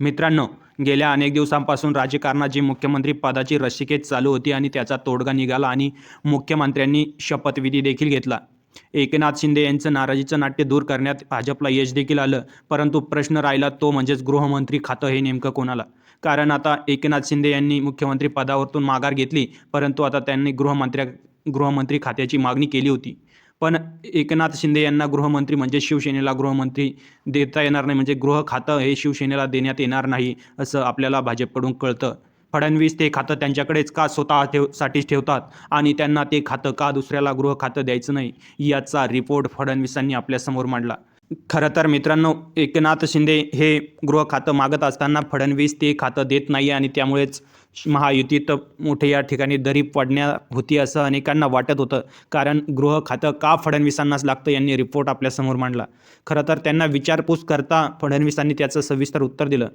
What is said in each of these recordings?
मित्रांनो गेल्या अनेक दिवसांपासून राजकारणाची मुख्यमंत्री पदाची रस्सीखेच चालू होती आणि त्याचा तोडगा निघाला आणि मुख्यमंत्र्यांनी शपथविधी देखील घेतला. एकनाथ शिंदे यांचं नाराजीचं नाट्य दूर करण्यात भाजपला यश देखील आलं परंतु प्रश्न राहिला तो म्हणजेच गृहमंत्री खातं हे नेमकं कोणाला? कारण आता एकनाथ शिंदे यांनी मुख्यमंत्री पदावरतून माघार घेतली परंतु आता त्यांनी गृहमंत्र्या गृहमंत्री खात्याची मागणी केली होती. पण एकनाथ शिंदे यांना गृहमंत्री म्हणजे शिवसेनेला गृहमंत्री देता येणार नाही. म्हणजे गृह खातं हे शिवसेनेला देण्यात येणार नाही असं आपल्याला भाजपकडून कळतं. फडणवीस ते खातं त्यांच्याकडेच का स्वतः ठेव साठीच ठेवतात? आणि त्यांना ते खातं का दुसऱ्याला गृह खातं द्यायचं नाही? याचा रिपोर्ट फडणवीसांनी आपल्यासमोर मांडला. खरं तर मित्रांनो एकनाथ शिंदे हे गृह खातं मागत असताना फडणवीस ते खातं देत नाही आणि त्यामुळेच महायुतीत मोठे या ठिकाणी दरी पडण्या होती असं अनेकांना वाटत होतं. कारण गृह खातं का फडणवीसांनाच लागतं यांनी रिपोर्ट आपल्यासमोर मांडला. खरं तर त्यांना विचारपूस करता फडणवीसांनी त्याचं सविस्तर उत्तर दिलं.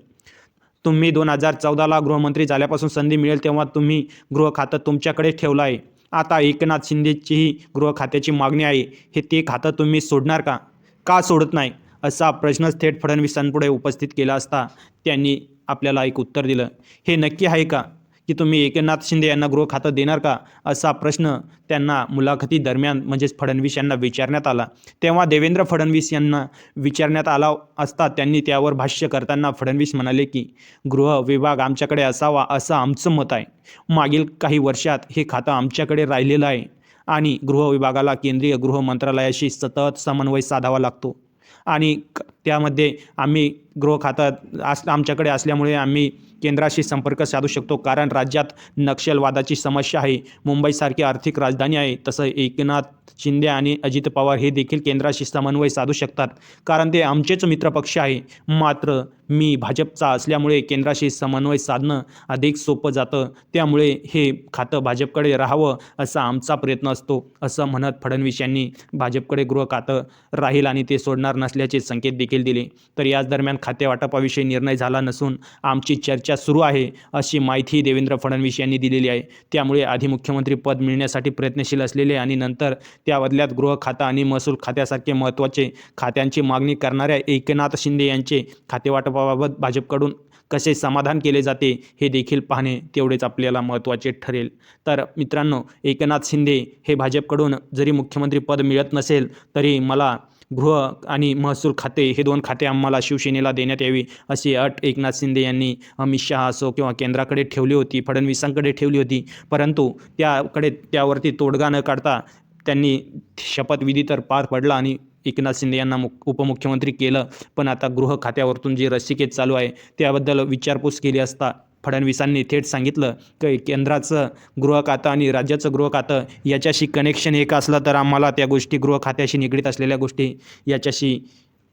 तुम्ही दोन हजार चौदाला गृहमंत्री झाल्यापासून संधी मिळेल तेव्हा तुम्ही गृह खातं तुमच्याकडे ठेवलं आहे. आता एकनाथ शिंदेचीही गृह खात्याची मागणी आहे. हे ते खातं तुम्ही सोडणार का? का सोडत नाही? असा प्रश्नच थेट फडणवीसांपुढे उपस्थित केला असता त्यांनी आपल्याला एक उत्तर दिलं. हे नक्की आहे का? की तुम्ही एकनाथ शिंदे यांना गृह खातं देणार का? असा प्रश्न त्यांना मुलाखती दरम्यान म्हणजेच फडणवीस यांना विचारण्यात आला. तेव्हा देवेंद्र फडणवीस यांना विचारण्यात आला असता त्यांनी त्यावर भाष्य करताना फडणवीस म्हणाले की गृह विभाग आमच्याकडे असावा असं आमचं मत आहे. मागील काही वर्षात हे खातं आमच्याकडे राहिलेलं आहे आणि गृह विभागाला केंद्रीय गृह मंत्रालयाशी सतत समन्वय साधावा लागतो. आणि क- त्यामध्ये आम्ही गृह खातं आस आमच्याकडे असल्यामुळे आम्ही केंद्राशी संपर्क साधू शकतो. कारण राज्यात नक्षलवादाची समस्या आहे. मुंबईसारखी आर्थिक राजधानी आहे. तसं एकनाथ शिंदे आणि अजित पवार हे देखील केंद्राशी समन्वय साधू शकतात. कारण ते आमचेच मित्रपक्ष आहे. मात्र मी भाजपचा असल्यामुळे केंद्राशी समन्वय साधणं अधिक सोपं जातं. त्यामुळे हे खातं भाजपकडे राहावं असा आमचा प्रयत्न असतो असं म्हणत फडणवीस यांनी भाजपकडे गृह खातं राहील आणि ते सोडणार नसल्याचे संकेत देखील दिले. तर याच दरम्यान खातेवाटपाविषयी निर्णय झाला नसून आमची चर्चा सुरू आहे अशी माहिती देवेंद्र फडणवीस यांनी दिलेली आहे. त्यामुळे आधी मुख्यमंत्री पद मिळण्यासाठी प्रयत्नशील असलेले आणि नंतर त्या बदल्यात गृह खाता आणि महसूल खात्यासारखे महत्त्वाचे खात्यांची मागणी करणाऱ्या एकनाथ शिंदे यांचे खातेवाटपाबाबत भाजपकडून कसे समाधान केले जाते हे देखील पाहणे तेवढेच आपल्याला महत्त्वाचे ठरेल. तर मित्रांनो एकनाथ शिंदे हे भाजपकडून जरी मुख्यमंत्री पद मिळत नसेल तरी मला गृह आणि महसूल खाते हे दोन खाते आम्हाला शिवसेनेला देण्यात यावी अशी अट एकनाथ शिंदे यांनी अमित शहा असो किंवा केंद्राकडे ठेवली होती फडणवीसांकडे ठेवली होती. परंतु त्याकडे त्यावरती तोडगा न काढता त्यांनी शपथविधी तर पार पडला आणि एकनाथ शिंदे यांना मुख उपमुख्यमंत्री केलं. पण आता गृह खात्यावरतून जी रस्सीकेत चालू आहे त्याबद्दल विचारपूस केली असता फडणवीसांनी थेट सांगितलं की केंद्राचं गृह खातं आणि राज्याचं गृह खातं याच्याशी कनेक्शन एक असलं तर आम्हाला त्या गोष्टी गृह खात्याशी निगडीत असलेल्या गोष्टी याच्याशी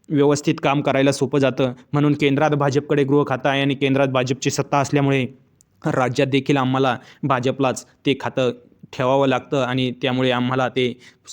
व्यवस्थित काम करायला सोपं जातं. म्हणून केंद्रात भाजपकडे गृह खातं आहे आणि केंद्रात भाजपची सत्ता असल्यामुळे राज्यात देखील आम्हाला भाजपलाच ते खातं ठेवावं लागतं आणि त्यामुळे आम्हाला ते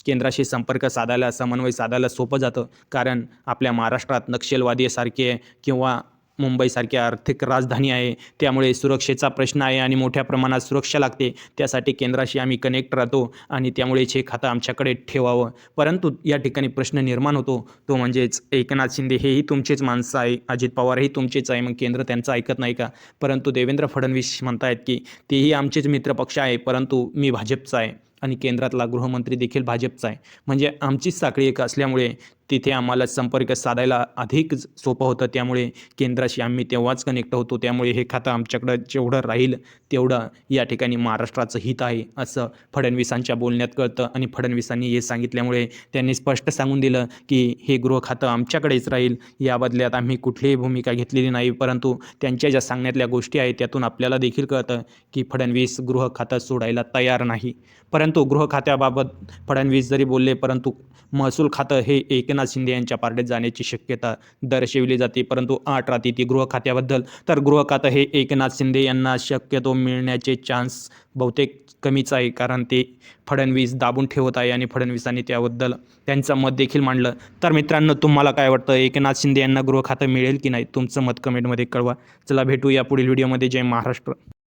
केंद्राशी संपर्क साधायला समन्वय साधायला सोपं जातं. कारण आपल्या महाराष्ट्रात नक्षलवादीसारखे किंवा मुंबईसारखी आर्थिक राजधानी आहे. त्यामुळे सुरक्षेचा प्रश्न आहे आणि मोठ्या प्रमाणात सुरक्षा लागते. त्यासाठी केंद्राशी आम्ही कनेक्ट राहतो आणि त्यामुळेच हे खातं आमच्याकडे ठेवावं. परंतु या ठिकाणी प्रश्न निर्माण होतो. तो म्हणजेच एकनाथ शिंदे हेही तुमचेच माणसं आहे. अजित पवारही तुमचेच आहे. मग केंद्र त्यांचं ऐकत नाही का? परंतु देवेंद्र फडणवीस म्हणतायत की तेही आमचेच मित्रपक्ष आहे. परंतु मी भाजपचा आहे आणि केंद्रातला गृहमंत्री देखील भाजपचा आहे. म्हणजे आमचीच साखळी एक असल्यामुळे तिथे आम्हाला संपर्क साधायला अधिक सोपं होतं. त्यामुळे केंद्राशी आम्ही तेव्हाच कनेक्ट होतो. त्यामुळे हे खातं आमच्याकडं जेवढं राहील तेवढं या ठिकाणी महाराष्ट्राचं हित आहे असं फडणवीसांच्या बोलण्यात कळतं. आणि फडणवीसांनी हे सांगितल्यामुळे त्यांनी स्पष्ट सांगून दिलं की हे गृह खातं आमच्याकडेच राहील. या बदल्यात आम्ही कुठलीही भूमिका घेतलेली नाही परंतु त्यांच्या ज्या सांगण्यातल्या गोष्टी आहेत त्यातून आपल्याला देखील कळतं की फडणवीस गृह खातं सोडायला तयार नाही. परंतु गृह खात्याबाबत फडणवीस जरी बोलले परंतु महसूल खातं हे एक एकनाथ शिंदे यांच्या पार्टीत जाण्याची शक्यता दर्शविली जाते. परंतु आठ राती ती गृह खात्याबद्दल तर गृह खातं हे एकनाथ शिंदे यांना शक्यतो मिळण्याचे चान्स बहुतेक कमीच आहे. कारण ते फडणवीस दाबून ठेवत आहे आणि फडणवीसांनी त्याबद्दल त्यांचं मत देखील मांडलं. तर मित्रांनो तुम्हाला काय वाटतं? एकनाथ शिंदे यांना गृह खातं मिळेल की नाही? तुमचं मत कमेंटमध्ये कळवा. चला भेटू या पुढील व्हिडिओमध्ये जय महाराष्ट्र.